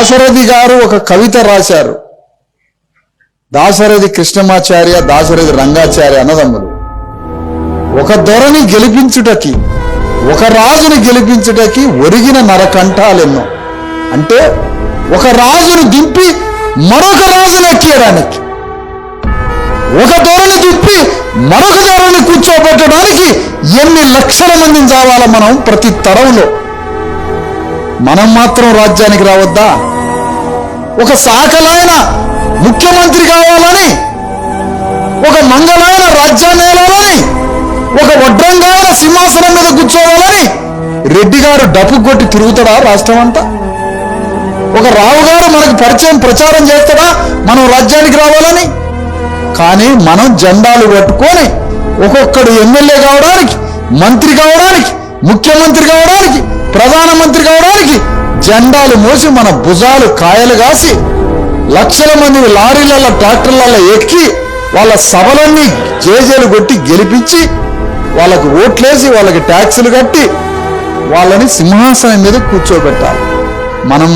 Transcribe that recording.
దాశరథి గారు ఒక కవిత రాశారు. దాశరథి కృష్ణమాచార్య దాశరథి రంగాచార్య అన్నదమ్ములు. ఒక దొరని గెలిపించుటకి ఒక రాజుని గెలిపించుటకి ఒరిగిన నరకంఠాలెన్నో. అంటే ఒక రాజును దింపి మరొక రాజును ఎక్కేయడానికి ఒక దొరని దింపి మరొక దొరని కూర్చోబెట్టడానికి ఎన్ని లక్షల మందిని చావాలా మనం ప్రతి తరంలో. మనం మాత్రం రాజ్యానికి రావద్దా? ఒక శాఖలైన ముఖ్యమంత్రి కావాలని ఒక మంగళాయన రాజ్యాన్ని ఏలాలని ఒక వడ్రంగాయన సింహాసనం మీద కూర్చోవాలని రెడ్డి గారు డప్పు కొట్టి తిరుగుతాడా రాష్ట్రం అంతా? ఒక రావు గారు మనకు పరిచయం ప్రచారం చేస్తాడా మనం రాజ్యానికి రావాలని? కానీ మనం జెండాలు పట్టుకొని ఒక్కొక్కడు ఎమ్మెల్యే కావడానికి మంత్రి కావడానికి ముఖ్యమంత్రి కావడానికి ప్రధానమంత్రి కావడానికి జెండాలు మోసి మన భుజాలు కాయలు కాసి లక్షల మంది లారీలలో ట్రాక్టర్లలో ఎక్కి వాళ్ళ సభలన్నీ జేజేలు కొట్టి గెలిపించి వాళ్ళకు ఓట్లేసి వాళ్ళకి ట్యాక్సులు కట్టి వాళ్ళని సింహాసనం మీద కూర్చోబెట్టాలి. మనం